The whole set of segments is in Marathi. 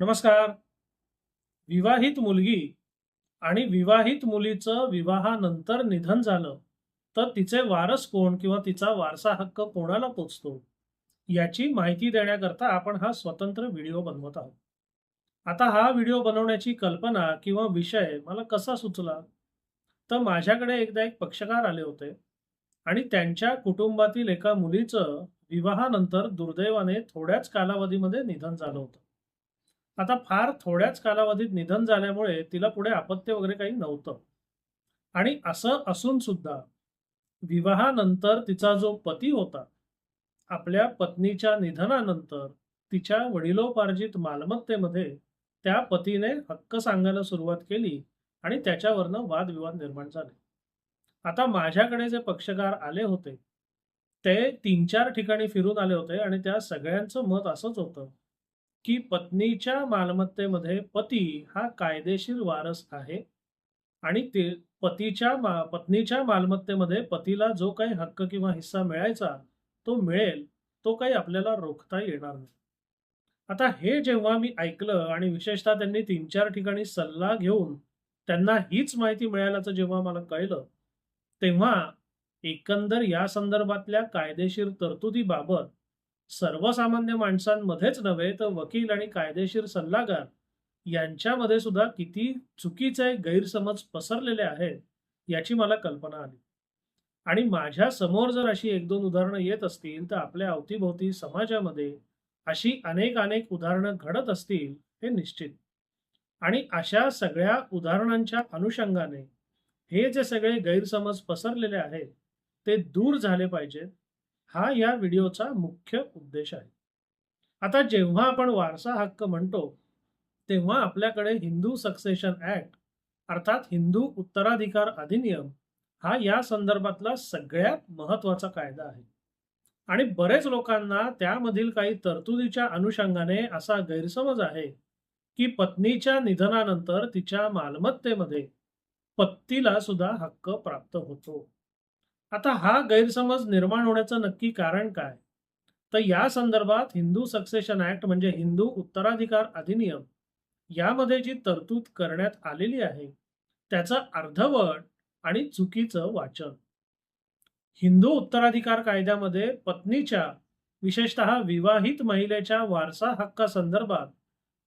नमस्कार. विवाहित मुलगी आणि विवाहित मुलीचं विवाहानंतर निधन झालं तर तिचे वारस कोण किंवा तिचा वारसा हक्क कोणाला पोचतो? याची माहिती देण्याकरता आपण हा स्वतंत्र व्हिडिओ बनवत आहोत. आता हा व्हिडिओ बनवण्याची कल्पना किंवा विषय मला कसा सुचला? तर माझ्याकडे एकदा एक पक्षकार आले होते आणि त्यांच्या कुटुंबातील एका मुलीचं विवाहानंतर दुर्दैवाने थोड्याच कालावधीमध्ये निधन झालं होतं. आता फार थोड्याच कालावधीत निधन झाल्यामुळे तिला पुढे अपत्य वगैरे काही नव्हतं. आणि असं असून सुद्धा विवाहानंतर तिचा जो पती होता आपल्या पत्नीच्या निधनानंतर तिच्या वडिलोपार्जित मालमत्तेमध्ये त्या पतीने हक्क सांगायला सुरुवात केली आणि त्याच्यावरनं वादविवाद निर्माण झाले. आता माझ्याकडे जे पक्षकार आले होते ते तीन चार ठिकाणी फिरून आले होते आणि त्या सगळ्यांचं मत असंच होतं की पत्नीच्या मालमत्तेमध्ये पती हा कायदेशीर वारस आहे आणि ते पतीच्या मा पत्नीच्या मालमत्तेमध्ये पतीला जो काही हक्क किंवा हिस्सा मिळायचा तो मिळेल तो काही आपल्याला रोखता येणार नाही. आता हे जेव्हा मी ऐकलं आणि विशेषतः त्यांनी तीन चार ठिकाणी सल्ला घेऊन त्यांना हीच माहिती मिळाल्याचं जेव्हा मला कळलं तेव्हा एकंदर या संदर्भातल्या कायदेशीर तरतुदीबाबत सर्वसामान्य माणसांमध्येच नव्हे तर वकील आणि कायदेशीर सल्लागार यांच्यामध्ये सुद्धा किती चुकीचे गैरसमज पसरलेले आहेत याची मला कल्पना आली. आणि माझ्यासमोर जर अशी एक दोन उदाहरणं येत असतील तर आपल्या अवतीभोवती समाजामध्ये अशी अनेक अनेक उदाहरणं घडत असतील हे निश्चित. आणि अशा सगळ्या उदाहरणांच्या अनुषंगाने हे जे सगळे गैरसमज पसरलेले आहेत ते दूर झाले पाहिजेत हा या व्हिडिओचा मुख्य उद्देश आहे. आता जेव्हा आपण वारसा हक्क म्हणतो तेव्हा आपल्याकडे हिंदू सक्सेशन ऍक्ट अर्थात हिंदू उत्तराधिकार अधिनियम हा या संदर्भातला सगळ्यात महत्त्वाचा कायदा आहे. आणि बरेच लोकांना त्यामधील काही तरतुदीच्या अनुषंगाने असा गैरसमज आहे की पत्नीच्या निधनानंतर तिच्या मालमत्तेमध्ये पत्तीला सुद्धा हक्क प्राप्त होतो. आता हा गैरसमज निर्माण होण्याचं नक्की कारण काय? तर या संदर्भात हिंदू सक्सेशन ऍक्ट म्हणजे हिंदू उत्तराधिकार अधिनियम यामध्ये जी तरतूद करण्यात आलेली आहे त्याचं अर्धवट आणि चुकीचं वाचन. हिंदू उत्तराधिकार कायद्यामध्ये पत्नीच्या विशेषतः विवाहित महिलेच्या वारसा हक्कासंदर्भात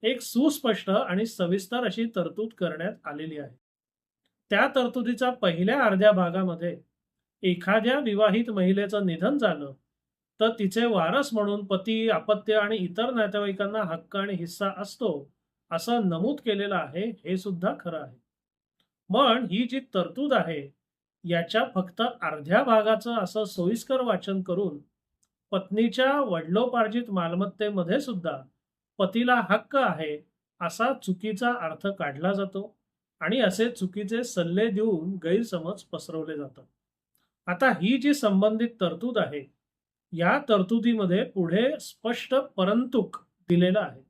एक सुस्पष्ट आणि सविस्तर अशी तरतूद करण्यात आलेली आहे. त्या तरतुदीचा पहिल्या अर्ध्या भागामध्ये एखाद्या विवाहित महिलेचं निधन झालं तर तिचे वारस म्हणून पती अपत्य आणि इतर नातेवाईकांना हक्क आणि हिस्सा असतो असं नमूद केलेलं आहे हे सुद्धा खरं आहे. पण ही जी तरतूद आहे याच्या फक्त अर्ध्या भागाचं असं सोयीस्कर वाचन करून पत्नीच्या वडलोपार्जित मालमत्तेमध्ये सुद्धा पतीला हक्क आहे असा चुकीचा अर्थ काढला जातो आणि असे चुकीचे सल्ले देऊन गैरसमज पसरवले जातात. आता ही जी संबंधित तरतूद आहे या तरतुदीमध्ये पुढे स्पष्ट परंतुक दिलेलं आहे.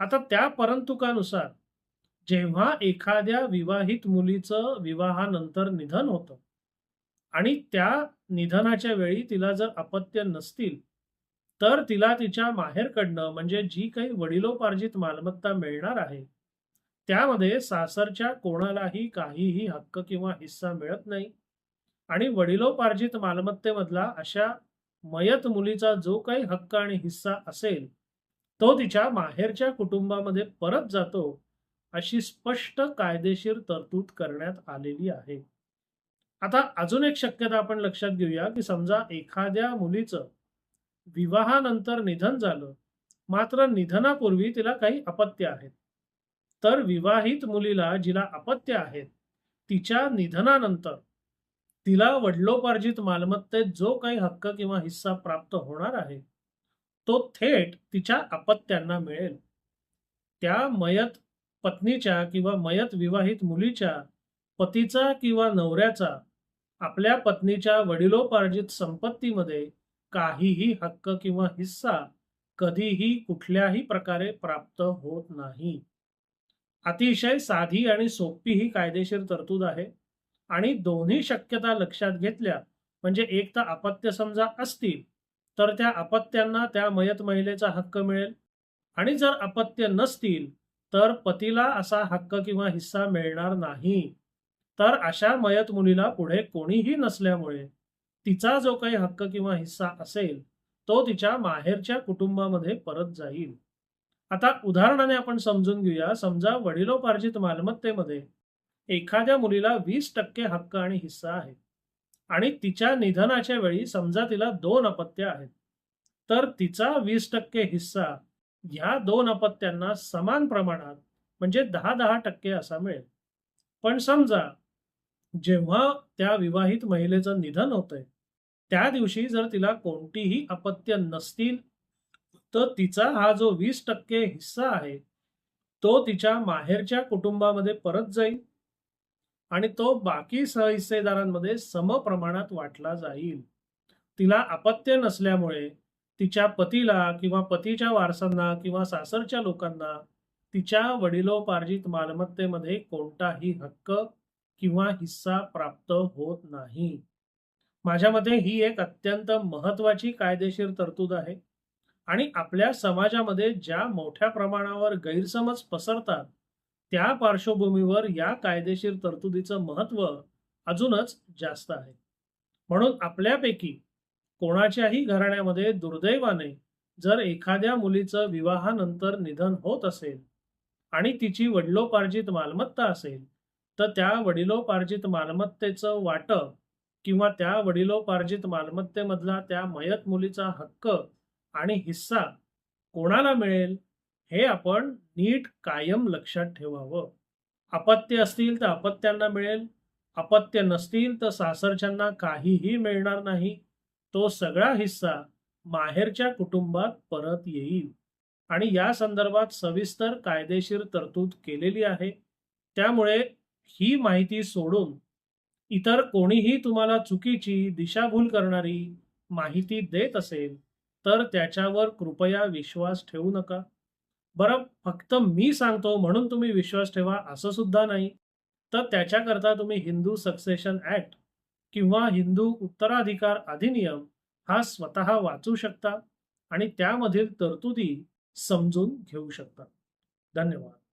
आता त्या परंतुकानुसार जेव्हा एखाद्या विवाहित मुलीचं विवाहानंतर निधन होतं आणि त्या निधनाच्या वेळी तिला जर अपत्य नसतील तर तिला तिच्या माहेरकडनं म्हणजे जी काही वडिलोपार्जित मालमत्ता मिळणार आहे त्यामध्ये सासरच्या कोणालाही काहीही हक्क किंवा हिस्सा मिळत नाही. आणि वडिलोपार्जित मालमत्तेमधला अशा मयत मुलीचा जो काही हक्क आणि हिस्सा असेल तो तिच्या माहेरच्या कुटुंबामध्ये परत जातो अशी स्पष्ट कायदेशीर तरतूद करण्यात आलेली आहे. आता अजून एक शक्यता आपण लक्षात घेऊया की समजा एखाद्या मुलीचं विवाहानंतर निधन झालं मात्र निधनापूर्वी तिला काही अपत्य आहेत. तर विवाहित मुलीला जिला अपत्य आहेत तिच्या निधनानंतर तिला वडिलोपार्जित मालमत्तेत जो काही हक्क किंवा हिस्सा प्राप्त होणार आहे तो थेट तिच्या अपत्यांना मिळेल. त्या मयत पत्नीच्या किंवा मयत विवाहित मुलीच्या पतीचा किंवा नवऱ्याचा आपल्या पत्नीच्या वडिलोपार्जित संपत्तीमध्ये काहीही हक्क किंवा हिस्सा कधीही कुठल्याही प्रकारे प्राप्त होत नाही. अतिशय साधी आणि सोपी ही कायदेशीर तरतूद आहे. आणि दोन्ही शक्यता लक्षात घेतल्या म्हणजे एक तर अपत्य समजा असतील तर त्या अपत्यांना त्या मयत महिलेचा हक्क मिळेल. आणि जर अपत्य नसतील तर पतीला असा हक्क किंवा हिस्सा मिळणार नाही. तर अशा मयत मुलीला पुढे कोणीही नसल्यामुळे तिचा जो काही हक्क किंवा हिस्सा असेल तो तिच्या माहेरच्या कुटुंबामध्ये परत जाईल. आता उदाहरणाने आपण समजून घेऊया. समजा वडिलोपार्जित मालमत्तेमध्ये एखाद्या मुलीला वीस टक्के हक्क आणि हिस्सा आहे. आणि तिच्या निधनाच्या वेळी समजा तिला दोन अपत्य आहेत. तर तिचा वीस टक्के हिस्सा ह्या दोन अपत्यांना समान प्रमाणात म्हणजे दहा दहा टक्के असा मिळेल. पण समजा जेव्हा त्या विवाहित महिलेचं निधन होतंय त्या दिवशी जर तिला कोणतीही अपत्य नसतील तर तिचा हा जो वीस टक्के हिस्सा आहे तो तिच्या माहेरच्या कुटुंबामध्ये परत जाईल. आणि तो बाकी सहहिस्सेदारांमध्ये समप्रमाणात वाटला जाईल. तिला अपत्य नसल्यामुळे तिच्या पतीला किंवा पतीच्या वारसांना किंवा सासरच्या लोकांना तिच्या वडिलोपार्जित मालमत्तेमध्ये कोणताही हक्क किंवा हिस्सा प्राप्त होत नाही. माझ्या मते ही एक अत्यंत महत्वाची कायदेशीर तरतूद आहे आणि आपल्या समाजामध्ये ज्या मोठ्या प्रमाणावर गैरसमज पसरतात त्या पार्श्वभूमीवर या कायदेशीर तरतुदीचं महत्त्व अजूनच जास्त आहे. म्हणून आपल्यापैकी कोणाच्याही घराण्यामध्ये दुर्दैवाने जर एखाद्या मुलीचं विवाहानंतर निधन होत असेल आणि तिची वडिलोपार्जित मालमत्ता असेल तर त्या वडिलोपार्जित मालमत्तेचं वाटप किंवा त्या वडिलोपार्जित मालमत्तेमधला त्या मयत मुलीचा हक्क आणि हिस्सा कोणाला मिळेल? हे आपण नीट कायम लक्षात ठेवावं. अपत्य असतील तर अपत्यांना मिळेल. अपत्य नसतील तर सासरच्यांना काहीही मिळणार नाही. तो सगळा हिस्सा माहेरच्या कुटुंबात परत येईल. आणि या संदर्भात सविस्तर कायदेशीर तरतूद केलेली आहे. त्यामुळे ही माहिती सोडून इतर कोणीही तुम्हाला चुकीची दिशाभूल करणारी माहिती देत असेल तर त्याच्यावर कृपया विश्वास ठेवू नका. बरं फक्त मी सांगतो म्हणून तुम्ही विश्वास ठेवा असं सुद्धा नाही. तर त्याच्याकरता तुम्ही हिंदू सक्सेशन ऍक्ट किंवा हिंदू उत्तराधिकार अधिनियम हा स्वतः वाचू शकता आणि त्यामधील तरतुदी समजून घेऊ शकता. धन्यवाद.